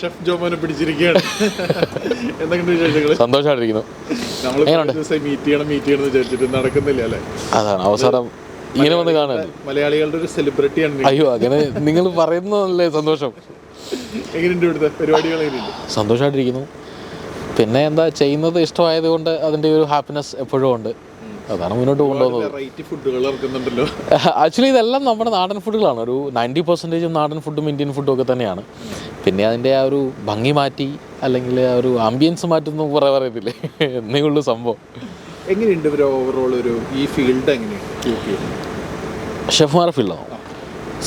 Chef ജോമോനെ പിടിച്ചിരിക്കുകയാണ്. എന്തൊക്കെയുണ്ട് വിശേഷങ്ങൾ? സന്തോഷമായിട്ടിരിക്കുന്നു. നമ്മൾ എങ്ങനെയുണ്ട്? ദിവസം മീറ്റ് ചെയ്യണം മീറ്റ് ചെയ്യണം എന്ന് വിചാരിച്ചിട്ട് നടക്കുന്നില്ല അല്ലേ? അതാണ് അവസരം ഇങ്ങനെ വന്ന് കാണാൻ മലയാളികളുടെ ഒരു സെലിബ്രിറ്റിയാണ്. അയ്യോ അങ്ങനെ നിങ്ങൾ പറയുന്നതല്ലേ സന്തോഷം. എങ്ങനെയുണ്ട് ഇവിടുത്തെ പരിപാടികൾ എങ്ങനെയുണ്ട്? സന്തോഷമായിട്ടിരിക്കുന്നു. പിന്നെ എന്താ ചെയ്യുന്നത് ഇഷ്ടമായത് കൊണ്ട് അതിന്റെ ഒരു ഹാപ്പിനെസ് എപ്പോഴും ഉണ്ട്. അതാണ് മുന്നോട്ട് കൊണ്ടുപോകുന്നത്. ആക്ച്വലി ഇതെല്ലാം നമ്മുടെ നാടൻ ഫുഡുകളാണ് ഒരു നയന്റി പെർസെന്റേജും നാടൻ ഫുഡും ഇന്ത്യൻ ഫുഡും ഒക്കെ തന്നെയാണ്. പിന്നെ അതിന്റെ ആ ഒരു ഭംഗി മാറ്റി അല്ലെങ്കിൽ ആ ഒരു ആംബിയൻസ് മാറ്റുന്നു കുറേ പറയത്തില്ലേ? എന്നേ ഉള്ളൂ സംഭവം. എങ്ങനെയുണ്ട് ഓവറോൾ ഒരു ഈ ഫീൽഡ് എങ്ങനെയാണ്? ഷെഫ്മാർ ഫീൽഡോ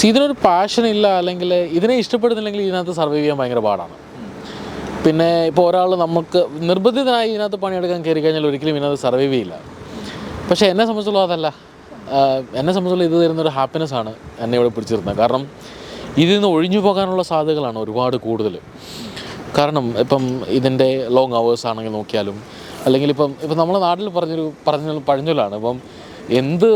ഇതിനൊരു പാഷൻ ഇല്ല അല്ലെങ്കിൽ ഇതിനെ ഇഷ്ടപ്പെടുന്നില്ലെങ്കിൽ ഇതിനകത്ത് സർവൈവ് ചെയ്യാൻ ഭയങ്കര പാടാണ്. പിന്നെ ഇപ്പോൾ ഒരാൾ നമുക്ക് നിർബന്ധിതനായി ഇതിനകത്ത് പണിയെടുക്കാൻ കയറി കഴിഞ്ഞാൽ ഒരിക്കലും ഇതിനകത്ത് സർവൈവ് ചെയ്യില്ല. പക്ഷേ എന്നെ സംബന്ധിച്ചുള്ള അതല്ല. എന്നെ സംബന്ധിച്ചുള്ള ഇത് തരുന്നൊരു ഹാപ്പിനെസ് ആണ് എന്നെ ഇവിടെ പിടിച്ചിരുന്നത് കാരണം ഇതിൽ നിന്ന് ഒഴിഞ്ഞു പോകാനുള്ള സാധ്യതകളാണ് ഒരുപാട് കൂടുതൽ. കാരണം ഇപ്പം ഇതിന്റെ ലോങ് അവേഴ്സ് ആണെങ്കിൽ നോക്കിയാലും അല്ലെങ്കിൽ ഇപ്പം ഇപ്പം നമ്മളെ നാട്ടിൽ പറഞ്ഞൊരു പറഞ്ഞ പഴഞ്ഞൊലാണ് ഇപ്പം എന്ത്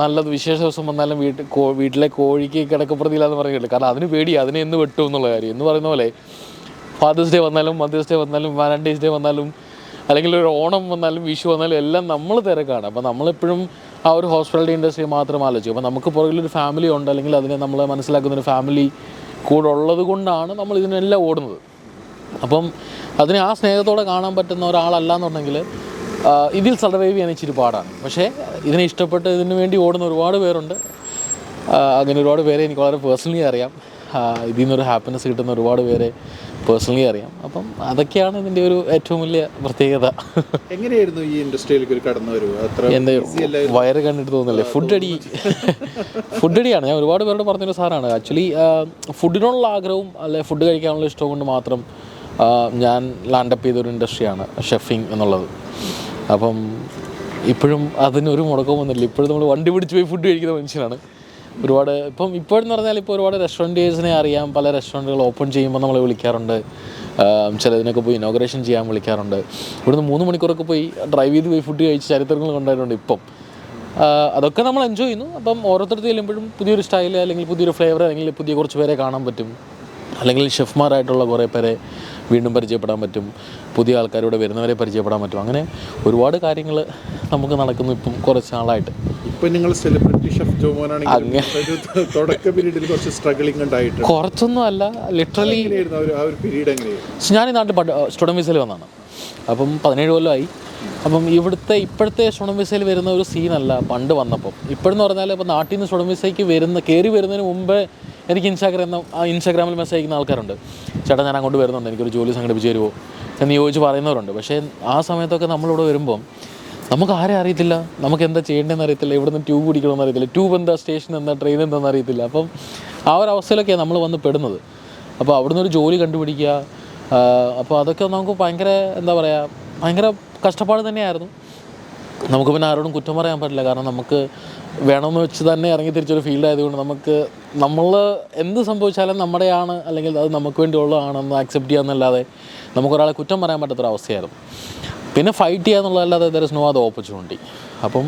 നല്ലത് വിശേഷ ദിവസം വന്നാലും വീട്ടിൽ കോ വീട്ടിലെ കോഴിക്ക് കിടക്കപ്രതിയില്ല പറഞ്ഞിട്ടില്ല കാരണം അതിന് പേടി അതിനെ എന്ന് വെട്ടും എന്നുള്ള കാര്യം. എന്ന് പറയുന്ന പോലെ ഫാദേഴ്സ് ഡേ വന്നാലും മദേഴ്സ് ഡേ വന്നാലും വാലന്റൈൻസ് ഡേ വന്നാലും അല്ലെങ്കിൽ ഒരു ഓണം വന്നാലും വിഷു വന്നാലും എല്ലാം നമ്മൾ തിരക്കാണ്. അപ്പോൾ നമ്മളെപ്പോഴും ആ ഒരു ഹോസ്പിറ്റാലിറ്റി ഇൻഡസ്ട്രി മാത്രം ആലോചിക്കും. അപ്പോൾ നമുക്ക് പുറകിലൊരു ഫാമിലി ഉണ്ട് അല്ലെങ്കിൽ അതിനെ നമ്മൾ മനസ്സിലാക്കുന്ന ഒരു ഫാമിലി കൂടെ ഉള്ളത് കൊണ്ടാണ് നമ്മൾ ഇതിനെല്ലാം ഓടുന്നത്. അപ്പം അതിനെ ആ സ്നേഹത്തോടെ കാണാൻ പറ്റുന്ന ഒരാളല്ല എന്നുണ്ടെങ്കിൽ ഇതിൽ സർവൈവ് ചെയ്യാൻ ഇച്ചിരി പാടാണ്. പക്ഷേ ഇതിനെ ഇഷ്ടപ്പെട്ട് ഇതിനു വേണ്ടി ഓടുന്ന ഒരുപാട് പേരുണ്ട്. അങ്ങനെ ഒരുപാട് പേരെ എനിക്ക് വളരെ പേഴ്സണലി അറിയാം. ഇതിൽ നിന്നൊരു ഹാപ്പിനെസ് കിട്ടുന്ന ഒരുപാട് പേരെ പേഴ്സണലി അറിയാം. അപ്പം അതൊക്കെയാണ് ഇതിന്റെ ഒരു ഏറ്റവും വലിയ പ്രത്യേകത. എങ്ങനെയായിരുന്നു ഈ ഇൻഡസ്ട്രിയിലേക്ക് ഒരു കടന്നു വരുക അത്ര എന്റെ വയറ് കണ്ടിട്ട് തോന്നുന്നില്ലേ? ഫുഡ് അടി ഫുഡ് അടിയാണ് ഞാൻ ഒരുപാട് പേരോട് പറഞ്ഞൊരു സാറാണ്. ആക്ച്വലി ഫുഡിനോടുള്ള ആഗ്രഹവും അല്ലെ ഫുഡ് കഴിക്കാനുള്ള ഇഷ്ടം കൊണ്ട് മാത്രം ഞാൻ ലാൻഡപ്പ് ചെയ്തൊരു ഇൻഡസ്ട്രിയാണ് ഷെഫിങ് എന്നുള്ളത്. അപ്പം ഇപ്പോഴും അതിനൊരു മുടക്കം വന്നില്ല ഇപ്പോഴും നമ്മൾ വണ്ടി പിടിച്ച് പോയി ഫുഡ് കഴിക്കുന്ന മനുഷ്യനാണ്. ഒരുപാട് ഇപ്പം ഇപ്പോഴെന്ന് പറഞ്ഞാൽ ഇപ്പോൾ ഒരുപാട് റെസ്റ്റോറന്റേഴ്സിനെ അറിയാം. പല റെസ്റ്റോറന്റുകൾ ഓപ്പൺ ചെയ്യുമ്പോൾ നമ്മളെ വിളിക്കാറുണ്ട്. ചിലതിനൊക്കെ പോയി ഇനോഗ്രേഷൻ ചെയ്യാൻ വിളിക്കാറുണ്ട്. ഇവിടുന്ന് മൂന്ന് മണിക്കൂറൊക്കെ പോയി ഡ്രൈവ് ചെയ്ത് പോയി ഫുഡ് കഴിച്ച് ചരിത്രങ്ങൾ കൊണ്ടായിട്ടുണ്ട് ഇപ്പം. അതൊക്കെ നമ്മൾ എൻജോയ് ചെയ്യുന്നു. അപ്പം ഓരോരുത്തർ ചെല്ലുമ്പോഴും പുതിയൊരു സ്റ്റൈൽ അല്ലെങ്കിൽ പുതിയൊരു ഫ്ലേവർ അല്ലെങ്കിൽ പുതിയ കുറച്ച് പേരെ കാണാൻ പറ്റും. അല്ലെങ്കിൽ ഷെഫ്മാരായിട്ടുള്ള കുറേ പേരെ വീണ്ടും പരിചയപ്പെടാൻ പറ്റും പുതിയ ആൾക്കാരോട് വരുന്നവരെ പരിചയപ്പെടാൻ പറ്റും. അങ്ങനെ ഒരുപാട് കാര്യങ്ങൾ നമുക്ക് നടക്കുന്നു ഇപ്പം കുറച്ച് നാളായിട്ട്. ഇപ്പം നിങ്ങൾ സെലിബ്രിറ്റി ഷെഫ് കുറച്ച് സ്ട്രഗിളിംഗ് ഉണ്ടായിട്ടുണ്ട്. കുറച്ചൊന്നും അല്ല ലിറ്ററലി ഞാൻ ഈ നാട്ടിൽ സ്റ്റുഡന്റ് വിസയിൽ വന്നാണ് അപ്പം പതിനേഴ് കൊല്ലമായി. അപ്പം ഇവിടുത്തെ ഇപ്പോഴത്തെ സ്റ്റുഡന്റ് വിസയിൽ വരുന്ന ഒരു സീനല്ല പണ്ട് വന്നപ്പം. ഇപ്പോഴെന്ന് പറഞ്ഞാൽ ഇപ്പോൾ നാട്ടിൽ നിന്ന് സ്റ്റുഡന്റ് വിസയ്ക്ക് വരുന്ന കയറി വരുന്നതിന് മുമ്പ് എനിക്ക് ഇൻസ്റ്റാഗ്രാം ഇൻസ്റ്റാഗ്രാമിൽ മെസ്സേജ് അയക്കുന്ന ആൾക്കാരുണ്ട്. ചേട്ടാ ഞാൻ അങ്ങോട്ട് വരുന്നുണ്ട്. എനിക്കൊരു ജോലി സംഘടിപ്പിച്ച് തരുമോ? എന്ന് ചോദിച്ച് പറയുന്നവരുണ്ട്. പക്ഷേ ആ സമയത്തൊക്കെ നമ്മളിവിടെ വരുമ്പം നമുക്ക് ആരെ അറിയത്തില്ല? നമുക്ക് എന്താ ചെയ്യേണ്ടതെന്ന് അറിയത്തില്ല. ഇവിടുന്ന് ട്യൂബ് പിടിക്കണമെന്ന് അറിയത്തില്ല. ട്യൂബ് എന്താ സ്റ്റേഷൻ എന്താ ട്രെയിൻ എന്താണെന്ന് അറിയത്തില്ല. അപ്പം ആ ഒരു അവസ്ഥയിലൊക്കെയാണ് നമ്മൾ വന്ന് പെടുന്നത്. അപ്പോൾ അവിടുന്ന് ഒരു ജോലി കണ്ടുപിടിക്കുക അപ്പോൾ അതൊക്കെ നമുക്ക് ഭയങ്കര എന്താ പറയുക ഭയങ്കര കഷ്ടപ്പാട് തന്നെയായിരുന്നു. നമുക്ക് പിന്നെ ആരോടും കുറ്റം പറയാൻ പറ്റില്ല. കാരണം നമുക്ക് വേണമെന്ന് വെച്ച് തന്നെ ഇറങ്ങി തിരിച്ചൊരു ഫീൽഡ് ആയതുകൊണ്ട് നമുക്ക് നമ്മൾ എന്ത് സംഭവിച്ചാലും നമ്മുടെയാണ് അല്ലെങ്കിൽ അത് നമുക്ക് വേണ്ടിയുള്ളതാണെന്ന് അക്സെപ്റ്റ് ചെയ്യാമെന്നല്ലാതെ നമുക്കൊരാളെ കുറ്റം പറയാൻ പറ്റാത്തൊരവസ്ഥയായിരുന്നു പിന്നെ ഫൈറ്റ് ചെയ്യാന്നുള്ളതല്ലാതെ ദർ ഇസ് നോ അത് ഓപ്പർച്യൂണിറ്റി അപ്പം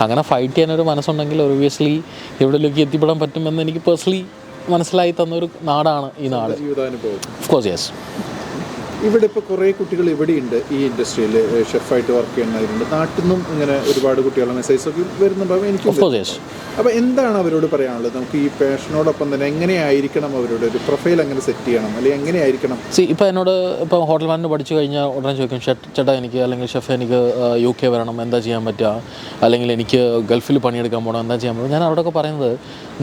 അങ്ങനെ ഫൈറ്റ് ചെയ്യാനൊരു മനസ്സുണ്ടെങ്കിൽ ഒബ്വിയസ്ലി എവിടെയൊക്കെ എത്തിപ്പെടാൻ പറ്റുമെന്ന് എനിക്ക് പേഴ്സണലി മനസ്സിലായി തന്നൊരു നാടാണ് ഈ നാട്. ഓഫ് കോഴ്സ് യെസ് ഇവിടെ ഇപ്പോൾ കുറേ കുട്ടികൾ ഇവിടെയുണ്ട് ഈ ഇൻഡസ്ട്രിയിൽ ഷെഫായിട്ട് വർക്ക് ചെയ്യുന്നവരുണ്ട്. നാട്ടിൽ നിന്നും ഇങ്ങനെ ഒരുപാട് കുട്ടികളുടെ മെസ്സേജ് ഒക്കെ വരുന്നുണ്ടാവും. എനിക്കും അപ്പോൾ എന്താണ് അവരോട് പറയാനുള്ളത്? നമുക്ക് ഈ പാഷനോടൊപ്പം തന്നെ എങ്ങനെയായിരിക്കണം അവരോട് ഒരു പ്രൊഫൈൽ അങ്ങനെ സെറ്റ് ചെയ്യണം? അല്ലെങ്കിൽ എങ്ങനെയായിരിക്കണം? സി ഇപ്പോൾ എന്നോട് ഇപ്പോൾ ഹോട്ടൽ മാനേജ് പഠിച്ചു കഴിഞ്ഞാൽ ഉടനെ ചോദിക്കും ചേട്ടാ എനിക്ക് അല്ലെങ്കിൽ ഷെഫ് എനിക്ക് യു കെ വരണം എന്താ ചെയ്യാൻ പറ്റുക അല്ലെങ്കിൽ എനിക്ക് ഗൾഫിൽ പണിയെടുക്കാൻ പോകണം എന്താ ചെയ്യാൻ പറ്റുക ഞാൻ അവിടെയൊക്കെ പറയുന്നത്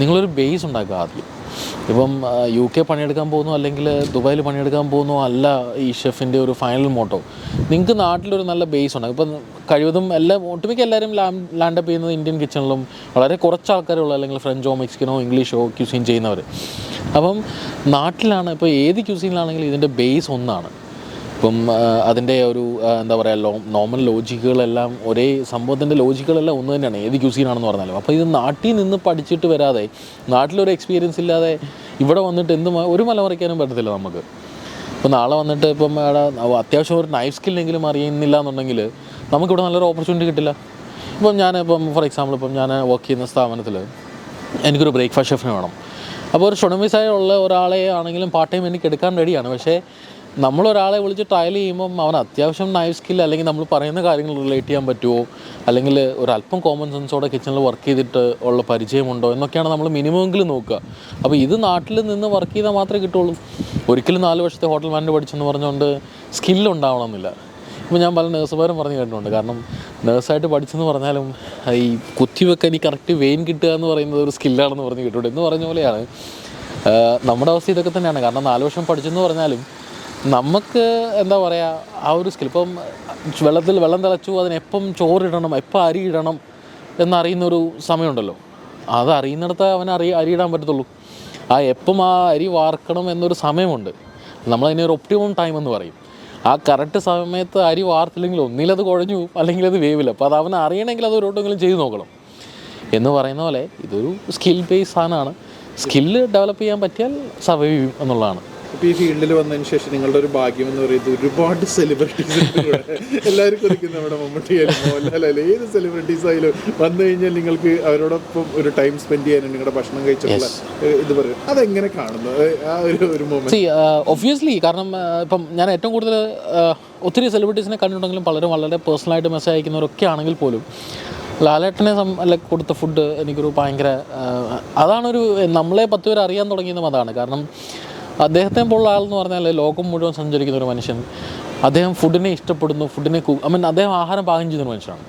നിങ്ങളൊരു ബേസ് ഉണ്ടാക്കുക ആദ്യം. ഇപ്പം യു കെ പണിയെടുക്കാൻ പോകുന്നു അല്ലെങ്കിൽ ദുബായിൽ പണിയെടുക്കാൻ പോകുന്നു അല്ല ഈ ഷെഫിന്റെ ഒരു ഫൈനൽ മോട്ടോ നിങ്ങൾക്ക് നാട്ടിലൊരു നല്ല ബേസ് ഉണ്ടാകും ഇപ്പം കഴിവതും എല്ലാ ഒട്ടുമിക്ക എല്ലാവരും ലാൻഡപ്പ് ചെയ്യുന്നത് ഇന്ത്യൻ കിച്ചണിലും വളരെ കുറച്ച് ആൾക്കാരുള്ളൂ അല്ലെങ്കിൽ ഫ്രഞ്ചോ മെക്സിക്കനോ ഇംഗ്ലീഷോ ക്യൂസീൻ ചെയ്യുന്നവർ അപ്പം നാട്ടിലാണ് ഇപ്പോൾ ഏത് ക്യൂസീനിലാണെങ്കിലും ഇതിന്റെ ബേസ് ഒന്നാണ്. ഇപ്പം ആ, അതിന്റെ ഒരു എന്താ പറയുക ലോ നോർമൽ ലോജിക്കുകളെല്ലാം ഒരേ സംഭവത്തിന്റെ ലോജിക്കുകളെല്ലാം ഒന്ന് തന്നെയാണ്. ഏത് ക്യൂസീനാണെന്ന് പറഞ്ഞാലും. അപ്പോൾ ഇത് നാട്ടിൽ നിന്ന് പഠിച്ചിട്ട് വരാതെ നാട്ടിലൊരു എക്സ്പീരിയൻസ് ഇല്ലാതെ ഇവിടെ വന്നിട്ട് എന്ത് ഒരു മല മറിക്കാനും പറ്റത്തില്ല നമുക്ക്. ഇപ്പോൾ നാളെ വന്നിട്ട് ഇപ്പം അത്യാവശ്യം ഒരു നൈഫ് സ്കില്ലെങ്കിലും അറിയുന്നില്ല എന്നുണ്ടെങ്കിൽ നമുക്കിവിടെ നല്ലൊരു ഓപ്പർച്യൂണിറ്റി കിട്ടില്ല. ഇപ്പം ഞാൻ ഇപ്പം ഫോർ എക്സാമ്പിൾ ഇപ്പം ഞാൻ വർക്ക് ചെയ്യുന്ന സ്ഥാപനത്തിൽ എനിക്കൊരു ബ്രേക്ക്ഫാസ്റ്റ് ഷെഫിന് വേണം. അപ്പോൾ ഒരു ഷൊണമിസായുള്ള ഒരാളെ ആണെങ്കിലും പാർട്ട് ടൈം എനിക്ക് എടുക്കാൻ റെഡിയാണ് പക്ഷേ നമ്മളൊരാളെ വിളിച്ച് ട്രയൽ ചെയ്യുമ്പം അവൻ അത്യാവശ്യം നൈഫ് സ്കിൽ അല്ലെങ്കിൽ നമ്മൾ പറയുന്ന കാര്യങ്ങൾ റിലേറ്റ് ചെയ്യാൻ പറ്റുമോ അല്ലെങ്കിൽ ഒരല്പം കോമൺ സെൻസോടെ കിച്ചണിൽ വർക്ക് ചെയ്തിട്ട് ഉള്ള പരിചയമുണ്ടോ? എന്നൊക്കെയാണ് നമ്മൾ മിനിമമെങ്കിലും നോക്കുക. അപ്പോൾ ഇത് നാട്ടിൽ നിന്ന് വർക്ക് ചെയ്താൽ മാത്രമേ കിട്ടുള്ളൂ. ഒരിക്കലും നാല് വർഷത്തെ ഹോട്ടൽ മാനേജ് പഠിച്ചെന്ന് പറഞ്ഞുകൊണ്ട് സ്കില്ലുണ്ടാവണമെന്നില്ല ഇപ്പോൾ ഞാൻ പല നേഴ്സുമാരും പറഞ്ഞു കേട്ടിട്ടുണ്ട്. കാരണം നേഴ്സായിട്ട് പഠിച്ചെന്ന് പറഞ്ഞാലും ഈ കുത്തിവെക്കാൻ ഈ കറക്റ്റ് വെയിൻ കിട്ടുക എന്ന് പറയുന്നത് ഒരു സ്കില്ലാണെന്ന് പറഞ്ഞ് കേട്ടിട്ടുണ്ട്. എന്ന് പറഞ്ഞ പോലെയാണ്. നമ്മുടെ അവസ്ഥ ഇതൊക്കെ തന്നെയാണ്. കാരണം നാല് വർഷം പഠിച്ചെന്ന് പറഞ്ഞാലും നമുക്ക് എന്താ പറയുക ആ ഒരു സ്കിൽ ഇപ്പം വെള്ളത്തിൽ വെള്ളം തിളച്ചു അതിനെപ്പം ചോറിടണം എപ്പം അരി ഇടണം എന്നറിയുന്നൊരു സമയമുണ്ടല്ലോ. അത് അറിയുന്നിടത്ത് അവൻ അരി അരിയിടാൻ പറ്റത്തുള്ളൂ. ആ എപ്പം ആ അരി വാർക്കണം എന്നൊരു സമയമുണ്ട്. നമ്മളതിനെ ഒരു ഒപ്റ്റിമം ടൈം എന്ന് പറയും. ആ കറക്റ്റ് സമയത്ത് അരി വാർത്തില്ലെങ്കിൽ ഒന്നിലത് കുഴഞ്ഞു അല്ലെങ്കിൽ അത് വേവില്ല. അപ്പോൾ അത് അവൻ അറിയണമെങ്കിൽ അത് ഒരോട്ടെങ്കിലും ചെയ്തു നോക്കണം. എന്ന് പറയുന്ന പോലെ ഇതൊരു സ്കിൽ ബേസ് സാധനമാണ്. സ്കില്ല് ഡെവലപ്പ് ചെയ്യാൻ പറ്റിയാൽ സർവൈവ് ചെയ്യും എന്നുള്ളതാണ്. അപ്പോൾ ഈ ഫീൽഡിൽ വന്നതിന് ശേഷം നിങ്ങളുടെ ഒരു ഭാഗ്യം എന്ന് പറയുന്നത് ഒരുപാട് സെലിബ്രിറ്റീസ് എല്ലാവർക്കും നമ്മുടെ മമ്മൂട്ടി ആയാലും മോഹൻലാൽ ഏത് സെലിബ്രിറ്റീസ് ആയാലും വന്നു കഴിഞ്ഞാൽ നിങ്ങൾക്ക് അവരോടൊപ്പം ഒരു ടൈം സ്പെൻഡ് ചെയ്യാനും നിങ്ങളുടെ ഭക്ഷണം കഴിച്ചിട്ടുള്ള ഏഹ്, ഇത് പറയും. അതെങ്ങനെ കാണുന്നു? ആ ഒരു ഒരു മൊമെന്റ് ഒബ്വിയസ്ലി കാരണം ഇപ്പം ഞാൻ ഏറ്റവും കൂടുതൽ ഒത്തിരി സെലിബ്രിറ്റീസിനെ കണ്ടിട്ടുണ്ടെങ്കിലും പലരും വളരെ പേഴ്സണലായിട്ട് മെസ്സേജ് അയക്കുന്നവരൊക്കെ ആണെങ്കിൽ പോലും ലാലേട്ടനെ സം അല്ല കൊടുത്ത ഫുഡ് എനിക്കൊരു ഭയങ്കര അതാണൊരു നമ്മളെ പത്ത് പേര് അറിയാൻ തുടങ്ങിയതും അതാണ്. കാരണം അദ്ദേഹത്തെ പോലുള്ള ആളെന്ന് പറഞ്ഞാൽ ലോകം മുഴുവൻ സഞ്ചരിക്കുന്ന ഒരു മനുഷ്യൻ. അദ്ദേഹം ഫുഡിനെ ഇഷ്ടപ്പെടുന്നു ഫുഡിനെ കു ഐ മീൻ അദ്ദേഹം ആഹാരം പാകം ചെയ്യുന്ന മനുഷ്യനാണ്.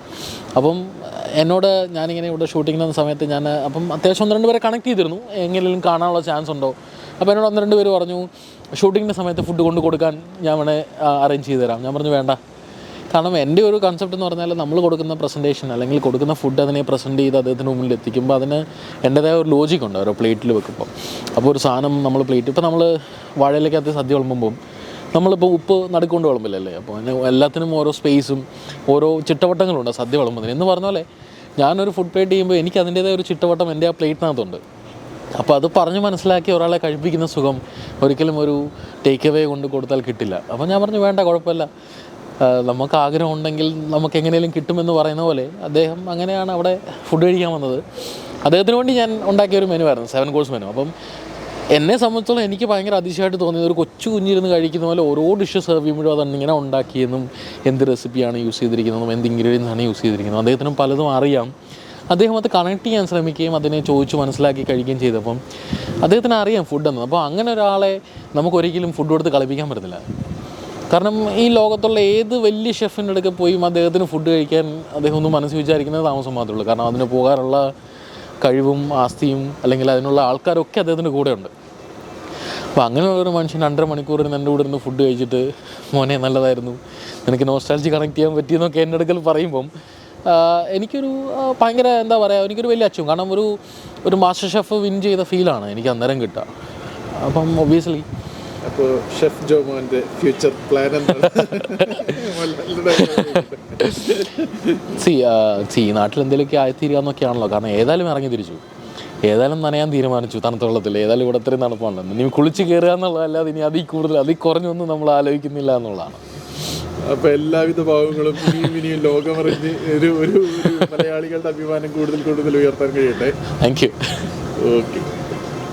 അപ്പം എന്നോട് ഞാനിങ്ങനെ ഇവിടെ ഷൂട്ടിങ്ങിന് സമയത്ത് ഞാൻ അപ്പം അത്യാവശ്യം ഒന്ന് രണ്ട് പേരെ കണക്ട് ചെയ്തിരുന്നു. എങ്ങനെയും കാണാനുള്ള ചാൻസ് ഉണ്ടോ? അപ്പോൾ എന്നോട് ഒന്ന് രണ്ട് പേര് പറഞ്ഞു ഷൂട്ടിങ്ങിന്റെ സമയത്ത് ഫുഡ് കൊണ്ട് കൊടുക്കാൻ ഞാൻ വേണേൽ അറേഞ്ച് ചെയ്ത് തരാം. ഞാൻ പറഞ്ഞു വേണ്ട. കാരണം എന്റെ ഒരു കൺസെപ്റ്റ് എന്ന് പറഞ്ഞാൽ നമ്മൾ കൊടുക്കുന്ന പ്രസന്റേഷൻ അല്ലെങ്കിൽ കൊടുക്കുന്ന ഫുഡ് അതിനെ പ്രസന്റ് ചെയ്ത് അദ്ദേഹത്തിന് മുമ്പിൽ എത്തിക്കുമ്പോൾ അതിന് എന്റെതായ ഒരു ലോജിക് ഉണ്ട് ഓരോ പ്ലേറ്റിൽ വെക്കുമ്പോൾ അപ്പോൾ ഒരു സാധനം നമ്മൾ പ്ലേറ്റ് ഇപ്പോൾ നമ്മൾ വാഴയിലേക്കകത്ത് സദ്യ വിളമ്പുമ്പം നമ്മളിപ്പോൾ ഉപ്പ് നടുക്കൊണ്ട് വിളമ്പില്ലല്ലേ? അപ്പോൾ എല്ലാത്തിനും ഓരോ സ്പേസും ഓരോ ചിട്ടവട്ടങ്ങളുണ്ട് സദ്യ വിളമ്പുന്നതിന്. എന്ന് പറഞ്ഞ പോലെ ഞാനൊരു ഫുഡ് പ്ലേറ്റ് ചെയ്യുമ്പോൾ എനിക്ക് അതിന്റേതായ ഒരു ചിട്ടവട്ടം എന്റെ ആ പ്ലേറ്റിനകത്തുണ്ട് അപ്പോൾ അത് പറഞ്ഞ് മനസ്സിലാക്കി ഒരാളെ കഴിപ്പിക്കുന്ന സുഖം ഒരിക്കലും ഒരു ടേക്ക് എവേ കൊണ്ട് കൊടുത്താൽ കിട്ടില്ല. അപ്പോൾ ഞാൻ പറഞ്ഞു വേണ്ട കുഴപ്പമില്ല. നമുക്ക് ആഗ്രഹം ഉണ്ടെങ്കിൽ നമുക്ക് എങ്ങനെയും കിട്ടുമെന്ന് പറയുന്ന പോലെ അദ്ദേഹം അങ്ങനെയാണ് അവിടെ ഫുഡ് കഴിക്കാൻ വന്നത്. അദ്ദേഹത്തിന് വേണ്ടി ഞാൻ ഉണ്ടാക്കിയ ഒരു മെനു ആയിരുന്നു സെവൻ കോഴ്സ് മെനു അപ്പം എന്നെ സംബന്ധിച്ചോളം എനിക്ക് ഭയങ്കര അതിശയമായിട്ട് തോന്നിയത് ഒരു കൊച്ചു കുഞ്ഞിരുന്ന് കഴിക്കുന്ന പോലെ ഓരോ ഡിഷ് സെർവ് ചെയ്യുമ്പോഴും അതാണ് ഇങ്ങനെ ഉണ്ടാക്കിയെന്നും എന്ത് റെസിപ്പിയാണ് യൂസ് ചെയ്തിരിക്കുന്നതും എന്ത് ഇൻഗ്രീഡിയൻസ് ആണ് യൂസ് ചെയ്തിരിക്കുന്നത്. അദ്ദേഹത്തിനും പലതും അറിയാം. അദ്ദേഹം അത് കണക്ട് ചെയ്യാൻ ശ്രമിക്കുകയും അതിനെ ചോദിച്ച് മനസ്സിലാക്കി കഴിക്കുകയും ചെയ്തപ്പം അദ്ദേഹത്തിന് അറിയാം ഫുഡ് എന്ന് അപ്പോൾ അങ്ങനെ ഒരാളെ നമുക്ക് ഒരിക്കലും ഫുഡ് കൊടുത്ത് കളിപ്പിക്കാൻ പറ്റത്തില്ല. കാരണം ഈ ലോകത്തുള്ള ഏത് വലിയ ഷെഫിന്റെ അടുക്കെ പോയി അദ്ദേഹത്തിന് ഫുഡ് കഴിക്കാൻ അദ്ദേഹം ഒന്നും മനസ്സ് വിചാരിക്കുന്നത് താമസം മാത്രമേ ഉള്ളൂ. കാരണം അതിന് പോകാനുള്ള കഴിവും ആസ്തിയും അല്ലെങ്കിൽ അതിനുള്ള ആൾക്കാരൊക്കെ അദ്ദേഹത്തിന്റെ കൂടെ ഉണ്ട് അപ്പോൾ അങ്ങനെയുള്ളൊരു മനുഷ്യൻ രണ്ടര മണിക്കൂറിന് എന്റെ കൂടെ ഇരുന്ന് ഫുഡ് കഴിച്ചിട്ട് മോനെ നല്ലതായിരുന്നു. നിനക്ക് നോസ്റ്റാലജി കണക്ട് ചെയ്യാൻ പറ്റിയെന്നൊക്കെ എന്റെ അടുക്കൽ പറയുമ്പം എനിക്കൊരു ഭയങ്കര എന്താ പറയുക എനിക്കൊരു വലിയ അച്ചും. കാരണം ഒരു ഒരു മാസ്റ്റർ ഷെഫ് വിൻ ചെയ്ത ഫീലാണ് എനിക്ക് അന്നേരം കിട്ടുക. അപ്പം ഒബിയസ്ലി അപ്പോൾ ഷെഫ് ജോമോന്റെ ഫ്യൂച്ചർ പ്ലാൻ സി സി നാട്ടിൽ എന്തെങ്കിലുമൊക്കെ ആയിത്തീരുകയെന്നൊക്കെയാണല്ലോ കാരണം ഏതായാലും ഇറങ്ങി തിരിച്ചു. ഏതായാലും നനയാൻ തീരുമാനിച്ചു തണുത്ത വെള്ളത്തിൽ. ഏതായാലും ഇവിടെ അത്രയും തണുപ്പാണല്ലോ ഇനി കുളിച്ച് കയറുക എന്നുള്ളതല്ലാതെ ഇനി അതിൽ കൂടുതൽ അതിൽ കുറഞ്ഞൊന്നും നമ്മൾ ആലോചിക്കുന്നില്ല എന്നുള്ളതാണ്. അപ്പൊ എല്ലാവിധ ഭാഗങ്ങളും ഇനിയും ഇനിയും ലോകമറിഞ്ഞ് ഒരു ഒരു മലയാളികളുടെ അഭിമാനം കൂടുതൽ കൂടുതൽ ഉയർത്താൻ കഴിയട്ടെ. Thank you okay